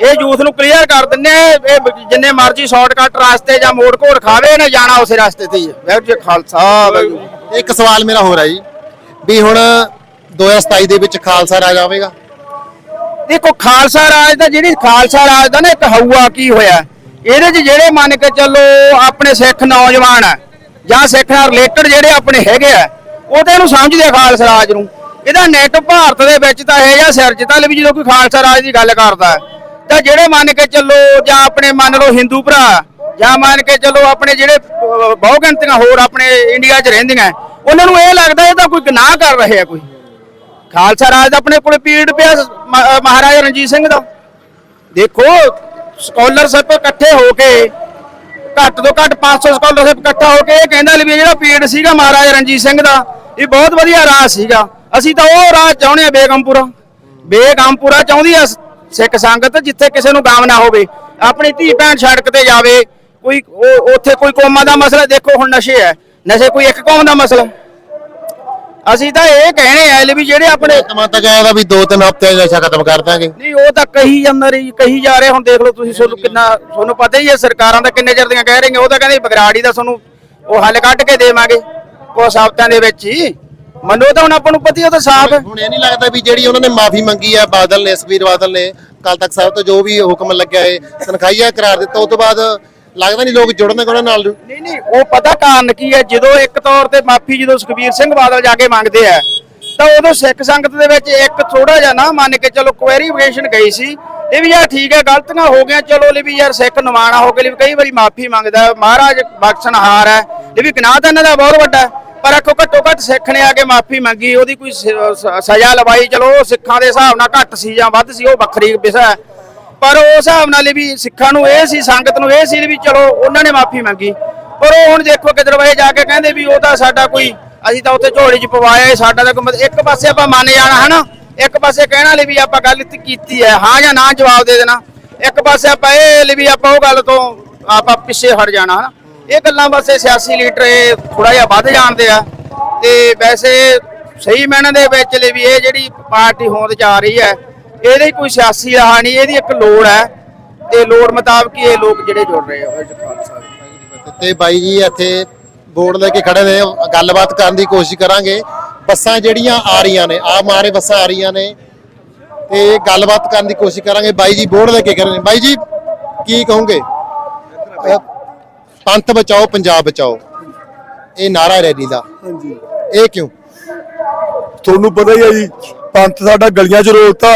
ਇਹ ਯੂਥ ਨੂੰ ਕਲੀਅਰ ਕਰ ਦਿੰਨੇ ਇਹ ਜਿੰਨੇ ਮਰਜ਼ੀ ਸ਼ਾਰਟਕਟ ਰਸਤੇ ਜਾਂ ਮੋੜ ਘੋੜ ਖਾਵੇ ਇਹਨੇ ਜਾਣਾ ਉਸੇ ਰਸਤੇ ਤੇ ਹੀ ਵਾਹਿਗੁਰੂ ਜੀ ਖਾਲਸਾ। ਇੱਕ ਸਵਾਲ ਮੇਰਾ ਹੋਰ ਹੈ ਜੀ ਵੀ ਹੁਣ 2027 ਦੇ ਵਿੱਚ ਖਾਲਸਾ ਰਾਜ ਆਵੇਗਾ? ਦੇਖੋ ਖਾਲਸਾ ਰਾਜ ਦਾ ਜਿਹੜੀ ਖਾਲਸਾ ਰਾਜ ਦਾ ਨਾ ਇੱਕ ਹਊਆ ਕੀ ਹੋਇਆ? ਇਹਦੇ 'ਚ ਜਿਹੜੇ ਮੰਨ ਕੇ ਚੱਲੋ ਆਪਣੇ ਸਿੱਖ ਨੌਜਵਾਨ ਆ ਜਾਂ ਸਿੱਖ ਨਾਲ ਰਿਲੇਟਡ ਜਿਹੜੇ ਆਪਣੇ ਹੈਗੇ ਆ, ਉਹ ਤਾਂ ਸਮਝਦੇ ਆ ਖਾਲਸਾ ਰਾਜ ਨੂੰ। ਇਹਦਾ ਨੈਟ ਭਾਰਤ ਦੇ ਵਿੱਚ ਤਾਂ ਇਹ ਜਾਂ ਸਿਰ 'ਚ ਜਦੋਂ ਕੋਈ ਖਾਲਸਾ ਰਾਜ ਦੀ ਗੱਲ ਕਰਦਾ, ਤਾਂ ਜਿਹੜੇ ਮੰਨ ਕੇ ਚੱਲੋ ਜਾਂ ਆਪਣੇ ਮੰਨ ਲਓ ਹਿੰਦੂ ਭਰਾ, ਜਾਂ ਮੰਨ ਕੇ ਚੱਲੋ ਆਪਣੇ ਜਿਹੜੇ ਬਹੁ ਗਿਣਤੀਆਂ ਹੋਰ ਆਪਣੇ ਇੰਡੀਆ 'ਚ ਰਹਿੰਦੀਆਂ, ਉਹਨਾਂ ਨੂੰ ਇਹ ਲੱਗਦਾ ਇਹ ਤਾਂ ਕੋਈ ਗੁਨਾਹ ਕਰ ਰਹੇ ਆ ਕੋਈ। ਖਾਲਸਾ ਰਾਜ ਦਾ ਆਪਣੇ ਕੋਲ ਪੀੜ ਪਿਆ ਮਹਾਰਾਜਾ ਰਣਜੀਤ ਸਿੰਘ ਦਾ। ਦੇਖੋ, ਸਕਾਲਰਸ਼ਿਪ ਇਕੱਠੇ ਹੋ ਕੇ ਘੱਟ ਤੋਂ ਘੱਟ 500 ਸਕਾਲਰਸ਼ਿਪ ਇਕੱਠਾ ਹੋ ਕੇ ਇਹ ਕਹਿੰਦਾ ਵੀ ਜਿਹੜਾ ਪੀਰੀਅਡ ਸੀਗਾ ਮਹਾਰਾਜਾ ਰਣਜੀਤ ਸਿੰਘ ਦਾ, ਇਹ ਬਹੁਤ ਵਧੀਆ ਰਾਜ ਸੀਗਾ। ਅਸੀਂ ਤਾਂ ਉਹ ਰਾਜ ਚਾਹੁੰਦੇ ਆ ਬੇਗਮਪੁਰਾ। ਬੇਗਮਪੁਰਾ ਚਾਹੁੰਦੀ ਆ ਸਿੱਖ ਸੰਗਤ ਜਿੱਥੇ ਕਿਸੇ ਨੂੰ ਗਾਮ ਨਾ ਹੋਵੇ, ਆਪਣੀ ਧੀ ਭੈਣ ਸੜਕ ਤੇ ਜਾਵੇ, ਕੋਈ ਉਹ- ਉੱਥੇ ਕੋਈ ਕੌਮਾਂ ਦਾ ਮਸਲਾ, ਦੇਖੋ ਹੁਣ ਨਸ਼ੇ ਹੈ। ਨਸ਼ੇ ਕੋਈ ਇੱਕ ਕੌਮ ਦਾ ਮਸਲਾ। ਅਸੀਂ ਤਾਂ ਇਹ ਕਹਿਣੇ ਆ ਲੈ ਵੀ ਜਿਹੜੇ ਆਪਣੇ ਕਮਾਂ ਤਾਂ ਕਹਿੰਦਾ ਵੀ ਦੋ ਤਿੰਨ ਹਫ਼ਤੇ ਨਸ਼ਾ ਖਤਮ ਕਰ ਦਾਂਗੇ। ਨਹੀਂ ਉਹ ਤਾਂ ਕਹੀ ਜਾਂਦਾ ਰਹੀ ਕਹੀ ਜਾ ਰਹੇ ਹੁਣ ਦੇਖ ਲਓ ਤੁਸੀਂ ਤੁਹਾਨੂੰ ਕਿੰਨਾ ਤੁਹਾਨੂੰ ਪਤਾ ਹੀ ਹੈ ਸਰਕਾਰਾਂ ਦਾ ਕਿੰਨੇ ਚਿਰ ਦੀਆਂ ਕਹਿ ਰਹੀਆਂ। ਉਹ ਤਾਂ ਕਹਿੰਦੇ ਬਗਰਾੜੀ ਦਾ ਤੁਹਾਨੂੰ ਉਹ ਹੱਲ ਕੱਢ ਕੇ ਦੇਵਾਂਗੇ ਕੁਛ ਹਫ਼ਤਿਆਂ ਦੇ ਵਿੱਚ ਹੀ। ਮੰਨੋ ਤਾਂ ਹੁਣ ਆਪਾਂ ਨੂੰ ਪਤਾ ਹੀ ਉਹ ਤਾਂ ਸਾਫ਼ ਹੈ। ਹੁਣ ਇਹ ਨਹੀਂ ਲੱਗਦਾ ਵੀ ਜਿਹੜੀ ਉਹਨਾਂ ਨੇ ਮਾਫੀ ਮੰਗੀ ਹੈ ਬਾਦਲ ਨੇ ਸੁਖਬੀਰ ਬਾਦਲ ਨੇ ਕੱਲ ਤੱਕ ਸਾਹਿਬ ਤੋਂ ਜੋ ਵੀ ਹੁਕਮ ਲੱਗਿਆ ਹੈ ਤਨਖਾਹੀਆ ਕਰਾਰ ਦਿੱਤਾ ਉਸ ਤੋਂ ਬਾਅਦ ਲੱਗਦਾ ਨਹੀਂ ਲੋਕ ਜੁੜਨਗੇ ਉਹਨਾਂ ਨਾਲ ਨਹੀਂ ਨਹੀਂ, ਉਹ ਪਤਾ ਕਾਰਨ ਕੀ ਹੈ? ਜਦੋਂ ਇੱਕ ਤੌਰ ਤੇ ਮਾਫੀ ਜਦੋਂ ਸੁਖਬੀਰ ਸਿੰਘ ਬਾਦਲ ਜਾ ਕੇ ਮੰਗਦੇ ਆ, ਤਾਂ ਉਦੋਂ ਸਿੱਖ ਸੰਗਤ ਦੇ ਵਿੱਚ ਇੱਕ ਥੋੜਾ ਜਿਹਾ ਨਾ ਮੰਨ ਕੇ ਚਲੋ ਕੁਐਰੀਫਿਕੇਸ਼ਨ ਗਈ ਸੀ ਇਹ ਵੀ ਯਾਰ ਠੀਕ ਹੈ, ਗਲਤੀਆਂ ਹੋ ਗਈਆਂ, ਚਲੋ ਲਈ ਵੀ ਯਾਰ ਸਿੱਖ ਨਮਾਣਾ ਹੋ ਕੇ ਲਈ ਕਈ ਵਾਰੀ ਮਾਫੀ ਮੰਗਦਾ, ਮਹਾਰਾਜ ਬਖਸ਼ਣਹਾਰ ਹੈ ਇਹ ਵੀ ਗੁਨਾਹ ਤਾਂ ਇਹਨਾਂ ਦਾ ਬਹੁਤ ਵੱਡਾ ਪਰ ਆਖੋ ਘੱਟੋ ਘੱਟ ਸਿੱਖ ਨੇ ਆ ਕੇ ਮਾਫੀ ਮੰਗੀ, ਉਹਦੀ ਕੋਈ ਸਜ਼ਾ ਲਵਾਈ, ਚਲੋ ਉਹ ਸਿੱਖਾਂ ਦੇ ਹਿਸਾਬ ਨਾਲ ਘੱਟ ਸੀ ਜਾਂ ਵੱਧ ਸੀ, ਉਹ ਵੱਖਰੀ ਵਿਸ਼ਾ ਹੈ। ਪਰ ਉਸ ਹਿਸਾਬ ਨਾਲ ਵੀ ਸਿੱਖਾਂ ਨੂੰ ਇਹ ਸੀ, ਸੰਗਤ ਨੂੰ ਇਹ ਸੀ ਵੀ ਚਲੋ ਉਹਨਾਂ ਨੇ ਮਾਫੀ ਮੰਗੀ। ਪਰ ਉਹ ਹੁਣ ਦੇਖੋ ਕਿਧਰ ਵੇ ਜਾ ਕੇ ਕਹਿੰਦੇ ਵੀ ਉਹ ਤਾਂ ਸਾਡਾ ਕੋਈ, ਅਸੀਂ ਤਾਂ ਉੱਥੇ ਝੋਲੀ 'ਚ ਪਵਾਇਆ ਇਹ ਸਾਡਾ ਤਾਂ ਕੋਈ ਇੱਕ ਪਾਸੇ ਆਪਾਂ ਮੰਨ ਜਾਣਾ ਹਨਾ, ਇੱਕ ਪਾਸੇ ਕਹਿਣਾ ਲਈ ਵੀ ਆਪਾਂ ਗੱਲ ਕੀਤੀ ਹੈ, ਹਾਂ ਜਾਂ ਨਾ ਜਵਾਬ ਦੇ ਦੇਣਾ। ਇੱਕ ਪਾਸੇ ਆਪਾਂ ਇਹ ਲਈ ਵੀ ਆਪਾਂ ਉਹ ਗੱਲ ਤੋਂ ਆਪਾਂ ਪਿੱਛੇ ਹਟ ਜਾਣਾ ਹਨਾ। ਇਹ ਗੱਲਾਂ ਬਸ ਸਿਆਸੀ ਲੀਡਰ ਇਹ ਥੋੜਾ ਜਿਹਾ ਵੱਧ ਜਾਣਦੇ ਆ। ਤੇ ਵੈਸੇ ਸਹੀ ਮੈਨਾਂ ਦੇ ਵਿੱਚ ਲਈ ਵੀ ਇਹ ਜਿਹੜੀ ਪਾਰਟੀ ਹੋਂਦ ਜਾ ਰਹੀ ਹੈ ਇਹਦੀ ਕੋਈ ਸਿਆਸੀ ਰਾਹ ਨਹੀਂ ਇਹਦੀ ਇੱਕ ਲੋੜ ਹੈ ਤੇ ਲੋੜ ਮੁਤਾਬਕ ਇਹ ਲੋਕ ਜਿਹੜੇ ਜੁੜ ਰਹੇ ਆ ਖਾਲਸਾ ਤੇ ਬਾਈ ਜੀ ਇੱਥੇ ਬੋਰਡ ਲੈ ਕੇ ਖੜੇ ਨੇ ਗੱਲਬਾਤ ਕਰਨ ਦੀ ਕੋਸ਼ਿਸ਼ ਕਰਾਂਗੇ। ਬੱਸਾਂ ਜਿਹੜੀਆਂ ਆ ਰਹੀਆਂ ਨੇ ਆ ਮਾਰੇ ਬੱਸਾਂ ਆ ਰਹੀਆਂ ਨੇ ਤੇ ਗੱਲਬਾਤ ਕਰਨ ਦੀ ਕੋਸ਼ਿਸ਼ ਕਰਾਂਗੇ। ਬਾਈ ਜੀ ਬੋਰਡ ਲੈ ਕੇ ਖੜੇ ਨੇ। ਬਾਈ ਜੀ ਕੀ ਕਹੋਗੇ? ਪੰਥ ਬਚਾਓ ਪੰਜਾਬ ਬਚਾਓ। ਇਹ ਨਾਰਾ ਰੈਲੀ ਦਾ। ਹਾਂਜੀ। ਇਹ ਕਿਉਂ? ਤੁਹਾਨੂੰ ਪਤਾ ਹੀ ਹੈ ਜੀ ਪੰਥ ਸਾਡਾ ਗਲੀਆਂ 'ਚ ਰੋਲਤਾ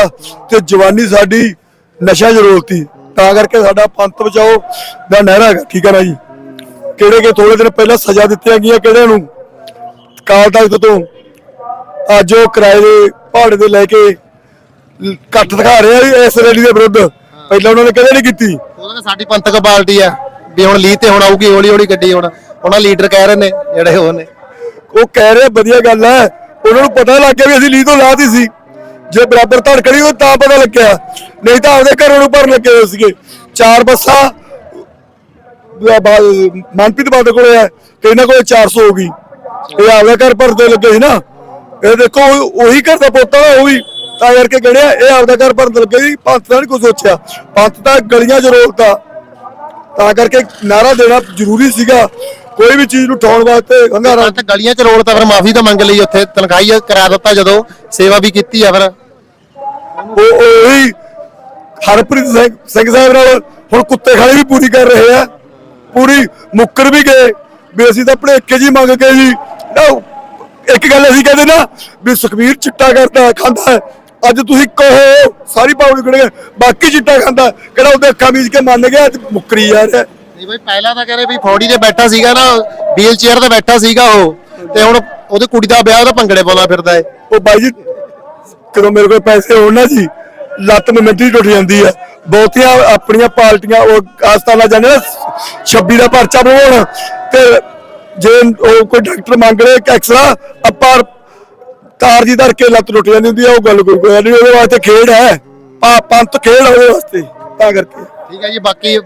ਤੇ ਜਵਾਨੀ ਸਾਡੀ ਨਸ਼ਾ 'ਚ ਰੋਲਤੀ। ਤਾਂ ਕਰਕੇ ਸਾਡਾ ਪੰਥ ਬਚਾਓ ਦਾ ਨਹਿਰਾ ਹੈਗਾ। ਠੀਕ ਹੈ ਨਾ ਜੀ? ਕਿਹੜੇ ਕਿ ਥੋੜੇ ਦਿਨ ਪਹਿਲਾਂ ਸਜ਼ਾ ਦਿੱਤੀਆਂ ਗਈਆਂ ਕਿਹੜੇ ਨੂੰ? ਕਾਲ ਤਖਤ ਤੋਂ। ਅੱਜ ਉਹ ਕਿਰਾਏ ਦੇ ਭਾੜੇ ਦੇ ਲੈ ਕੇ ਇਕੱਠ ਦਿਖਾ ਰਹੇ ਆ ਇਸ ਰੈਲੀ ਦੇ ਵਿਰੁੱਧ। ਪਹਿਲਾਂ ਉਹਨਾਂ ਨੇ ਕਦੇ ਨਹੀਂ ਕੀਤੀ? ਉਹਨਾਂ ਸਾਡੀ ਪੰਥਕ ਪਾਰਟੀ ਆ। ਵੀ ਹੁਣ ਲੀ ਤੇ ਹੁਣ ਆਊਗੀ ਹੌਲੀ ਹੌਲੀ ਗੱਡੀ ਹੁਣ ਉਹਨਾਂ ਲੀਡਰ ਕਹਿ ਰਹੇ ਨੇ ਜਿਹੜੇ ਉਹ ਨੇ। ਉਹ ਕਹਿ ਰਹੇ ਵਧੀਆ ਗੱਲ ਹੈ। ਉਹਨਾਂ ਨੂੰ ਪਤਾ ਲੱਗ ਗਿਆ ਵੀ ਅਸੀਂ ਲੀਹ ਤੋਂ ਲਾਤੀ ਸੀ। ਜੇ ਬਰਾਬਰ ਧੜਕਣੀ ਉਹ ਤਾਂ ਪਤਾ ਲੱਗਿਆ। ਨਹੀਂ ਤਾਂ ਆਪਦੇ ਘਰੋਂ ਨੂੰ ਭਰਨ ਲੱਗੇ ਹੋਏ ਸੀਗੇ। ਚਾਰ ਬੱਸਾਂ ਮਨਪ੍ਰੀਤ ਬਾਦ ਕੋਲੇ ਹੈ ਤੇ ਇਹਨਾਂ ਕੋਲੇ 400 ਹੋ ਗਈ। ਇਹ ਆਪਦੇ ਘਰ ਭਰਦੇ ਲੱਗੇ ਸੀ ਨਾ। ਇਹ ਦੇਖੋ, ਉਹੀ ਘਰ ਦਾ ਪੋਤਾ ਉਹੀ ਤਾਂ ਕਰਕੇ ਗੜਿਆ। ਇਹ ਆਪਦਾ ਘਰ ਭਰਨ ਲੱਗੇ ਸੀ। ਪੰਥ ਦਾ ਨਹੀਂ ਕੁਝ ਸੋਚਿਆ। ਪੰਥ ਤਾਂ ਗਲੀਆਂ 'ਚ ਰੋਲਤਾ। ਤਾਂ ਕਰਕੇ ਨਾਰਾ ਦੇਣਾ ਜ਼ਰੂਰੀ ਸੀਗਾ। ਕੋਈ ਵੀ ਚੀਜ਼ ਨੂੰ ਠਾਉਣ ਵਾਸਤੇ ਹੰਗਾਰਾ ਤਾਂ ਗਲੀਆਂ 'ਚ ਰੋਡ ਤਾਂ ਫਿਰ ਮਾਫੀ ਤਾਂ ਮੰਗ ਲਈ ਉੱਥੇ ਤਨਖਾਹੀਆ ਕਰਾ ਦਿੱਤਾ ਜਦੋਂ ਸੇਵਾ ਵੀ ਕੀਤੀ ਆ ਫਿਰ। ਉਹ ਉਹੀ ਹਰਪ੍ਰੀਤ ਸਿੰਘ ਸਿੰਘ ਸਾਹਿਬ ਨਾਲ ਹੁਣ ਕੁੱਤੇ ਖਾਣੇ ਵੀ ਪੂਰੀ ਕਰ ਰਹੇ ਆ। ਪੂਰੀ ਮੁੱਕਰ ਵੀ ਗਏ ਵੀ ਅਸੀਂ ਤਾਂ ਭੜੇਕੇ ਜੀ ਮੰਗ ਕੇ ਜੀ। ਨਾ ਇੱਕ ਗੱਲ ਅਸੀਂ ਕਹਿੰਦੇ ਨਾ ਵੀ ਸੁਖਵੀਰ ਚਿੱਟਾ ਕਰਦਾ ਖਾਂਦਾ। ਅੱਜ ਤੁਸੀਂ ਕਹੋ ਸਾਰੀ ਪਾਉਣੀ ਕਿਹੜੇ ਬਾਕੀ ਚਿੱਟਾ ਖਾਂਦਾ ਕਿਹੜਾ ਉਹਦੇ ਅੱਖਾਂ ਮੀਚ ਕੇ ਮੰਨ ਗਿਆ ਅੱਜ ਮੁੱਕਰੀ ਜਾ ਰਿਹਾ ਨਹੀਂ ਬਈ, ਪਹਿਲਾਂ ਤਾਂ ਕਹਿੰਦੇ ਵੀ ਫੌੜੀ ਤੇ ਬੈਠਾ ਸੀਗਾ ਨਾ ਵੀਲ ਚੇਅਰ ਤੇ ਬੈਠਾ ਸੀਗਾ ਉਹ। ਤੇ ਹੁਣ ਉਹਦੀ ਕੁੜੀ ਦਾ ਵਿਆਹ, ਉਹਦਾ ਭੰਗੜੇ ਪਾਉਂਦਾ ਫਿਰਦਾ ਏ। ਉਹ ਬਾਈ ਜੀ ਕਦੋਂ ਮੇਰੇ ਕੋਲ ਪੈਸੇ ਹੋਣ ਨਾ ਜੀ, ਲੱਤ ਮੋਮੈਂਟਰੀ ਟੁੱਟ ਜਾਂਦੀ ਹੈ ਬਹੁਤੀਆਂ ਆਪਣੀਆਂ ਪਾਰਟੀਆਂ, ਉਹ ਆਸਤਾਨਾ ਜਾਂਦੇ ਨਾ 26 ਦਾ ਪਰਚਾ ਬਣਾਉਣ ਤੇ ਜੇ ਉਹ ਕੋਈ ਡਾਕਟਰ ਮੰਗ ਰਿਹਾ ਇੱਕ ਐਕਸਰਾ ਆਪਾਂ ਤਾਰ ਜੀ ਧਰ ਕੇ ਲੱਤ ਟੁੱਟ ਜਾਂਦੀ ਹੁੰਦੀ ਆ, ਉਹ ਗੱਲ ਕੋਈ ਨਹੀਂ, ਉਹਦੇ ਵਾਸਤੇ ਖੇਡ ਹੈ। ਪਾ ਪੰਤ ਖੇਡ ਉਹਦੇ ਵਾਸਤੇ, ਤਾਂ ਕਰਕੇ। ਠੀਕ ਹੈ ਜੀ ਬਾਕੀ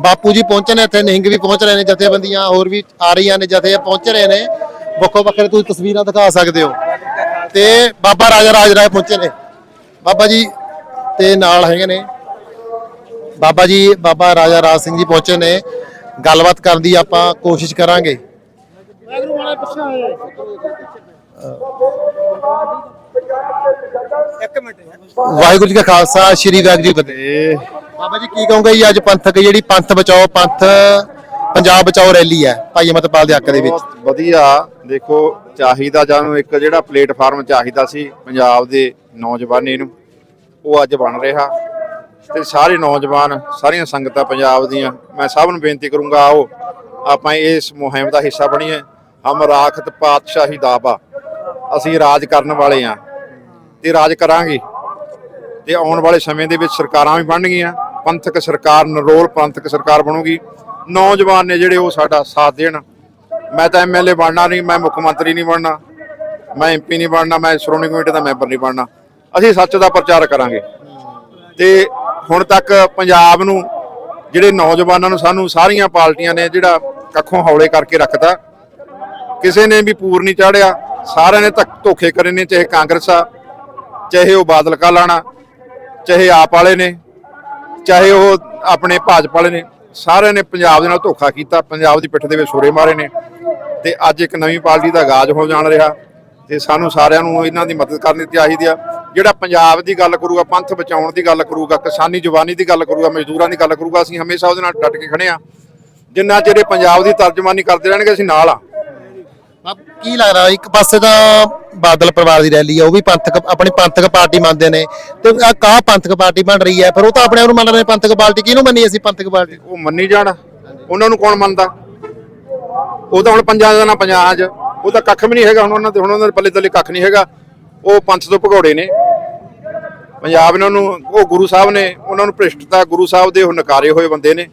ਬਾਪੂ ਜੀ ਪਹੁੰਚੇ ਨੇ ਇੱਥੇ ਨਿਹੰਗ ਵੀ ਪਹੁੰਚ ਰਹੇ ਨੇ ਜਥੇਬੰਦੀਆਂ ਹੋਰ ਵੀ ਆ ਰਹੀਆਂ ਨੇ ਜਥੇ ਪਹੁੰਚ ਰਹੇ ਨੇ। ਵੱਖੋ ਵੱਖਰੇ ਤੁਸੀਂ ਤਸਵੀਰਾਂ ਦਿਖਾ ਸਕਦੇ ਹੋ। ਤੇ ਬਾਬਾ ਰਾਜਾ ਰਾਜ ਰਾਏ ਪਹੁੰਚੇ ਨੇ। ਬਾਬਾ ਜੀ ਤੇ ਨਾਲ ਹੈਗੇ ਨੇ। ਬਾਬਾ ਜੀ ਬਾਬਾ ਰਾਜਾ ਰਾਜ ਸਿੰਘ ਜੀ ਪਹੁੰਚੇ ਨੇ। ਗੱਲਬਾਤ ਕਰਨ ਦੀ ਆਪਾਂ ਕੋਸ਼ਿਸ਼ ਕਰਾਂਗੇ। ਇੱਕ ਮਿੰਟ। ਵਾਹਿਗੁਰੂ ਜੀ ਕਾ ਖਾਲਸਾ ਸ੍ਰੀ ਵਾਹਿਗੁਰੂ ਜੀ ਫਤਿਹ। ਬਾਬਾ ਜੀ, ਕੀ ਕਹੋਗੇ ਜੀ ਅੱਜ ਪੰਥਕ ਜਿਹੜੀ ਪੰਥ ਬਚਾਓ, ਪੰਥ ਪੰਜਾਬ ਬਚਾਓ ਰੈਲੀ ਹੈ ਭਾਈ ਅਮਰਪਾਲ ਦੇ ਹੱਕ ਦੇ ਵਿੱਚ? ਬਹੁਤ ਵਧੀਆ। ਦੇਖੋ, ਚਾਹੀਦਾ ਜਾਨੂੰ ਇੱਕ ਜਿਹੜਾ ਪਲੇਟਫਾਰਮ ਚਾਹੀਦਾ ਸੀ ਪੰਜਾਬ ਦੇ ਨੌਜਵਾਨੀ ਨੂੰ, ਉਹ ਅੱਜ ਬਣ ਰਿਹਾ। ਤੇ ਸਾਰੇ ਨੌਜਵਾਨ, ਸਾਰੀਆਂ ਸੰਗਤਾਂ ਪੰਜਾਬ ਦੀਆਂ, ਮੈਂ ਸਭ ਨੂੰ ਬੇਨਤੀ ਕਰੂੰਗਾ, ਆਓ, ਆਪਾਂ ਇਸ ਮੁਹਿੰਮ ਦਾ ਹਿੱਸਾ ਬਣੀਏ। ਹਮ ਰਾਖਤ ਪਾਤਸ਼ਾਹੀ ਦਾਬਾ ਅਸੀਂ ਰਾਜ ਕਰਨ ਵਾਲੇ ਆ ਤੇ ਰਾਜ ਕਰਾਂਗੇ। ਤੇ ਆਉਣ ਵਾਲੇ ਸਮੇਂ ਦੇ ਵਿੱਚ ਸਰਕਾਰਾਂ ਵੀ ਬਣਨਗੀਆਂ। ਪੰਥਕ ਸਰਕਾਰ, ਨਰੋਲ ਪੰਥਕ ਸਰਕਾਰ ਬਣੂਗੀ। ਨੌਜਵਾਨ ਨੇ ਜਿਹੜੇ ਉਹ ਸਾਡਾ ਸਾਥ ਦੇਣ। ਮੈਂ ਤਾਂ ਐਮਐਲਏ ਬਣਨਾ ਨਹੀਂ, ਮੈਂ ਮੁੱਖ ਮੰਤਰੀ ਨਹੀਂ ਬਣਨਾ। ਮੈਂ ਐਮਪੀ ਨਹੀਂ ਬਣਨਾ, ਮੈਂ ਸ਼੍ਰੋਮਣੀ ਕਮੇਟੀ ਦਾ ਮੈਂਬਰ ਨਹੀਂ ਬਣਨਾ। ਅਸੀਂ ਸੱਚ ਦਾ ਪ੍ਰਚਾਰ ਕਰਾਂਗੇ। ਤੇ ਹੁਣ ਤੱਕ ਪੰਜਾਬ ਨੂੰ ਜਿਹੜੇ ਨੌਜਵਾਨਾਂ ਨੂੰ ਸਾਨੂੰ ਸਾਰੀਆਂ ਪਾਰਟੀਆਂ ਨੇ ਜਿਹੜਾ ਕੱਖੋਂ ਹੌਲੇ ਕਰਕੇ ਰੱਖਦਾ ਕਿਸੇ ਨੇ ਵੀ ਪੂਰ ਨਹੀਂ ਚਾੜਿਆ। ਸਾਰਿਆਂ ਨੇ ਧੱਕ ਧੋਖੇ ਕਰੇ ਨੇ, ਚਾਹੇ ਕਾਂਗਰਸ ਆ, ਚਾਹੇ ਉਹ ਬਾਦਲ ਕਾ ਲਾਣਾ, ਚਾਹੇ ਆਪ ਵਾਲੇ ਨੇ। ਚਾਹੇ ਉਹ ਆਪਣੇ ਭਾਜਪਾ ਵਾਲੇ ਨੇ, ਸਾਰਿਆਂ ਨੇ ਪੰਜਾਬ ਦੇ ਨਾਲ ਧੋਖਾ ਕੀਤਾ, ਪੰਜਾਬ ਦੀ ਪਿੱਠ ਦੇ ਵਿੱਚ ਛੁਰੇ ਮਾਰੇ ਨੇ, ਤੇ ਅੱਜ ਇੱਕ ਨਵੀਂ ਪਾਰਟੀ ਦਾ ਆਗਾਜ਼ ਹੋ ਜਾਣ ਰਿਹਾ, ਤੇ ਸਾਨੂੰ ਸਾਰਿਆਂ ਨੂੰ ਇਹਨਾਂ ਦੀ ਮਦਦ ਕਰਨੀ ਚਾਹੀਦੀ ਆ। ਜਿਹੜਾ ਪੰਜਾਬ ਦੀ ਗੱਲ ਕਰੂਗਾ, ਪੰਥ ਬਚਾਉਣ ਦੀ ਗੱਲ ਕਰੂਗਾ, ਕਿਸਾਨੀ ਜਵਾਨੀ ਦੀ ਗੱਲ ਕਰੂਗਾ, ਮਜ਼ਦੂਰਾਂ ਦੀ ਗੱਲ ਕਰੂਗਾ, ਅਸੀਂ ਹਮੇਸ਼ਾ ਉਹਦੇ ਨਾਲ ਡਟ ਕੇ ਖੜੇ ਆ ਜਿੰਨਾ ਚਿਰ ਇਹ ਪੰਜਾਬ ਦੀ ਤਰਜਮਾਨੀ ਕਰਦੇ ਰਹਿਣਗੇ, ਅਸੀਂ ਨਾਲ ਆ ਆਪ ਕੀ ਲੱਗਦਾ ਇੱਕ ਪਾਸੇ ਤਾਂ ਬਾਦਲ ਪਰਿਵਾਰ ਦੀ ਰੈਲੀ ਆ, ਉਹ ਵੀ ਪੰਥਕ, ਆਪਣੀ ਪੰਥਕ ਪਾਰਟੀ ਮੰਨਦੇ ਨੇ। ਤੇ ਆ ਕਾ ਪੰਥਕ ਪਾਰਟੀ ਬਣ ਰਹੀ ਹੈ? ਫਿਰ ਉਹ ਤਾਂ ਆਪਣੇ ਆਪ ਨੂੰ ਮੰਨ ਰਹੇ ਨੇ, ਪੰਥਕ ਪਾਰਟੀ ਕਿਹਨੂੰ ਮੰਨੀ ਅਸੀਂ ਪੰਥਕ ਪਾਰਟੀ ਉਹ ਮੰਨੀ ਜਾਣ। ਉਹਨਾਂ ਨੂੰ ਕੌਣ ਮੰਨਦਾ? ਉਹ ਤਾਂ ਹੁਣ ਪੰਜਾਂ ਦਾ ਨਾ ਪੰਜਾਂ ਚ ਉਹ ਤਾਂ ਕੱਖ ਵੀ ਨਹੀਂ ਹੈਗਾ, ਹੁਣ ਉਹਨਾਂ ਦੇ ਹੁਣ ਉਹਨਾਂ ਦੇ ਪੱਲੇ ਤੱਲੇ ਕੱਖ ਨਹੀਂ ਹੈਗਾ। ਉਹ ਪੰਥ ਤੋਂ ਭਗੌੜੇ ਨੇ। ਪੰਜਾਬ ਇਹਨਾਂ ਨੂੰ, ਉਹ ਗੁਰੂ ਸਾਹਿਬ ਨੇ, ਉਹਨਾਂ ਨੂੰ ਭ੍ਰਿਸ਼ਟਤਾ ਗੁਰੂ ਸਾਹਿਬ ਦੇ ਉਹ ਨਕਾਰੇ ਹੋਏ ਬੰਦੇ ਨੇ।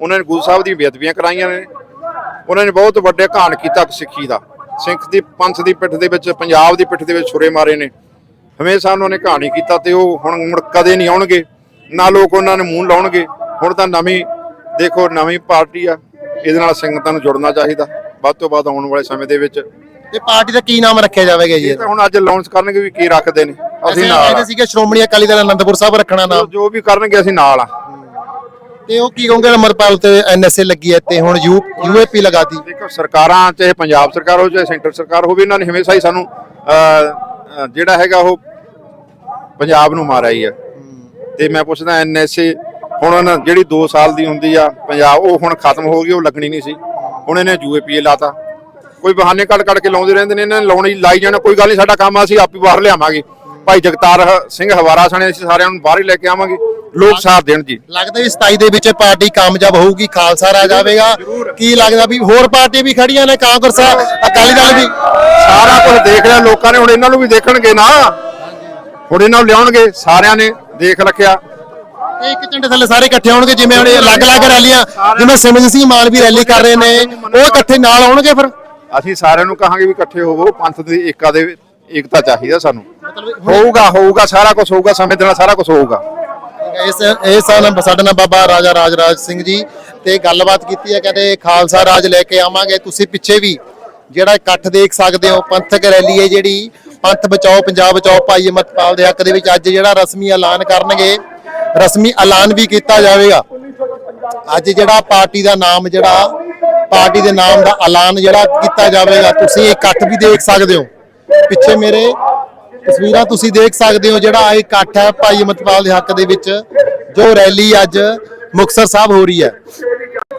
ਉਹਨਾਂ ਨੇ ਗੁਰੂ ਸਾਹਿਬ ਦੀ ਬੇਅਦਬੀਆਂ ਕਰਾਈਆਂ ਨੇ। ਉਹਨਾਂ ਨੇ ਬਹੁਤ ਵੱਡੇ ਘਾਣ ਕੀਤਾ ਸਿੱਖੀ ਦਾ। ਸਿੱਖ ਦੀ ਪੰਥ ਦੀ ਪਿੱਠ ਦੇ ਵਿੱਚ ਪੰਜਾਬ ਦੀ ਪਿੱਠ ਦੇ ਵਿੱਚ ਛੁਰੇ ਮਾਰੇ ਨੇ। ਹਮੇਸ਼ਾ ਉਹਨਾਂ ਨੇ ਕਹਾਣੀ ਕੀਤਾ ਤੇ ਉਹ ਹੁਣ ਮੁੜ ਕਦੇ ਨਹੀਂ ਆਉਣਗੇ। ਨਾ ਲੋਕ ਉਹਨਾਂ ਨੂੰ ਮੂੰਹ ਲਾਉਣਗੇ। ਹੁਣ ਤਾਂ ਨਵੀਂ ਦੇਖੋ ਨਵੀਂ ਪਾਰਟੀ ਆ। ਇਹਦੇ ਨਾਲ ਸੰਗਤਾਂ ਨੂੰ ਜੁੜਨਾ ਚਾਹੀਦਾ। ਵੱਧ ਤੋਂ ਵੱਧ ਆਉਣ ਵਾਲੇ ਸਮੇਂ ਦੇ ਵਿੱਚ। ਤੇ ਪਾਰਟੀ ਦਾ ਕੀ ਨਾਮ ਰੱਖਿਆ ਜਾਵੇਗਾ ਜੀ ਇਹ ਤਾਂ ਹੁਣ ਅੱਜ ਅਨਾਉਂਸ ਕਰਨਗੇ ਵੀ ਕੀ ਰੱਖਦੇ ਨੇ। ਅਸੀਂ ਨਾਲ ਆ। ਸੀਗੇ ਸ਼੍ਰੋਮਣੀ ਅਕਾਲੀ ਦਲ ਅਨੰਦਪੁਰ ਸਾਹਿਬ ਰੱਖਣਾ ਨਾਮ। ਜੋ ਵੀ ਕਰਨਗੇ ਅਸੀਂ ਨਾਲ ਆ। ਤੇ ਉਹ ਕੀ ਕਹੋਗੇ ਅਮਰਪਾਲ ਤੇ ਐਨਐਸਏ ਲੱਗੀ ਹੈ ਤੇ ਹੁਣ ਯੂ ਯੂਏਪੀ ਲਗਾਤੀ ਦੇਖੋ ਸਰਕਾਰਾਂ ਚਾਹੇ ਪੰਜਾਬ ਸਰਕਾਰ ਹੋਵੇ ਚਾਹੇ ਸੈਂਟਰ ਸਰਕਾਰ ਹੋਵੇ ਇਹਨਾਂ ਨੇ ਹਮੇਸ਼ਾ ਹੀ ਸਾਨੂੰ ਅਹ, ਜਿਹੜਾ ਹੈਗਾ ਉਹ ਪੰਜਾਬ ਨੂੰ ਮਾਰਿਆ ਹੀ ਹੈ। ਤੇ ਮੈਂ ਪੁੱਛਦਾ ਐਨਐਸਏ ਹੁਣ ਜਿਹੜੀ 2 ਸਾਲ ਦੀ ਹੁੰਦੀ ਆ ਪੰਜਾਬ ਉਹ ਹੁਣ ਖਤਮ ਹੋ ਗਈ ਉਹ ਲੱਗਣੀ ਨਹੀਂ ਸੀ। ਹੁਣ ਇਹਨੇ ਯੂਏਪੀਏ ਲਾਤਾ। ਕੋਈ ਬਹਾਨੇ ਕੱਢ ਕੱਢ ਕੇ ਲਾਉਂਦੇ ਰਹਿੰਦੇ ਨੇ ਇਹਨਾਂ ਨੇ ਲਾਉਣੀ ਲਾਈ ਜਾਣਾ ਕੋਈ ਗੱਲ ਨਹੀਂ ਸਾਡਾ ਕੰਮ ਆ ਅਸੀਂ ਆਪ ਹੀ ਬਾਹਰ ਲਿਆਵਾਂਗੇ। ਭਾਈ ਜਗਤਾਰ ਸਿੰਘ ਹਵਾਰਾ ਸਣੇ ਅਸੀਂ ਸਾਰਿਆਂ ਨੂੰ ਬਾਹਰ ਹੀ ਲੈ ਕੇ ਆਵਾਂਗੇ। ਲੋਕ ਸਾਥ ਦੇਣ ਜੀ। ਲੱਗਦਾ ਵੀ 27 ਦੇ ਵਿੱਚ ਪਾਰਟੀ ਕਾਮਯਾਬ ਹੋਊਗੀ ਖਾਲਸਾ ਰਾਜ ਆਵੇਗਾ। ਕੀ ਲੱਗਦਾ ਵੀ ਹੋਰ ਪਾਰਟੀ ਵੀ ਖੜੀਆਂ ਨੇ ਕਾਂਗਰਸ ਅਕਾਲੀ ਦਲ ਵੀ? ਸਾਰਾ ਕੁਝ ਦੇਖ ਲਿਆ ਲੋਕਾਂ ਨੇ ਹੁਣ ਇਹਨਾਂ ਨੂੰ ਵੀ ਦੇਖਣਗੇ ਨਾ। ਹੁਣ ਇਹਨਾਂ ਨੂੰ ਲਿਆਉਣਗੇ ਸਾਰਿਆਂ ਨੇ ਦੇਖ ਰੱਖਿਆ। ਇਹ ਇੱਕ ਝੰਡੇ ਥੱਲੇ ਸਾਰੇ ਇਕੱਠੇ ਹੋਣਗੇ ਜਿਵੇਂ ਹੁਣ ਇਹ ਅਲੱਗ-ਅਲੱਗ ਰੈਲੀਆਂ ਜਿਵੇਂ ਸਿਮਰਨ ਸਿੰਘ ਮਾਨ ਵੀ ਰੈਲੀ ਕਰ ਰਹੇ ਨੇ ਉਹ ਇਕੱਠੇ ਨਾਲ ਆਉਣਗੇ ਫਿਰ? ਅਸੀਂ ਸਾਰਿਆਂ ਨੂੰ ਕਹਾਂਗੇ ਵੀ ਇਕੱਠੇ ਹੋਵੋ ਪੰਥ ਦੀ ਏਕਾ ਦੇ ਏਕਤਾ ਚਾਹੀਦਾ ਸਾਨੂੰ। ਹੋਊਗਾ ਹੋਊਗਾ ਸਾਰਾ ਕੁਝ ਹੋਊਗਾ ਸਮੇਂ ਦੇ ਨਾਲ ਸਾਰਾ ਕੁਝ ਹੋਊਗਾ। ਇਸ ਇਹ ਸਨ ਸਾਡੇ ਨਾਲ ਬਾਬਾ ਰਾਜਾ ਰਾਜ ਰਾਜ ਸਿੰਘ ਜੀ ਤੇ ਗੱਲਬਾਤ ਕੀਤੀ ਹੈ ਕਹਿੰਦੇ ਖਾਲਸਾ ਰਾਜ ਲੈ ਕੇ ਆਵਾਂਗੇ ਤੁਸੀਂ ਪਿੱਛੇ ਵੀ ਜਿਹੜਾ ਇਕੱਠ ਦੇਖ ਸਕਦੇ ਹੋ ਪੰਥਕ ਰੈਲੀ ਹੈ ਜਿਹੜੀ ਪੰਥ ਬਚਾਓ ਪੰਜਾਬ ਬਚਾਓ ਭਾਈ ਅਮਰਪਾਲ ਦੇ ਹੱਕ ਦੇ ਵਿੱਚ ਅੱਜ ਜਿਹੜਾ ਰਸਮੀ ਐਲਾਨ ਕਰਨਗੇ ਰਸਮੀ ਐਲਾਨ ਵੀ ਕੀਤਾ ਜਾਵੇਗਾ। ਅੱਜ ਜਿਹੜਾ ਪਾਰਟੀ ਦਾ ਨਾਮ ਜਿਹੜਾ ਪਾਰਟੀ ਦੇ ਨਾਮ ਦਾ ਐਲਾਨ ਜਿਹੜਾ ਕੀਤਾ ਜਾਵੇਗਾ ਤੁਸੀਂ ਇਕੱਠ ਵੀ ਦੇਖ ਸਕਦੇ ਹੋ। ਪਿੱਛੇ ਮੇਰੇ ਤਸਵੀਰਾਂ ਤੁਸੀਂ ਦੇਖ ਸਕਦੇ ਹੋ ਜਿਹੜਾ ਇਹ ਇਕੱਠ ਹੈ ਭਾਈ ਅਮਰਪਾਲ ਦੇ ਹੱਕ ਦੇ ਵਿੱਚ, ਜੋ ਰੈਲੀ ਅੱਜ ਮੁਕਤਸਰ ਸਾਹਿਬ ਹੋ ਰਹੀ ਹੈ।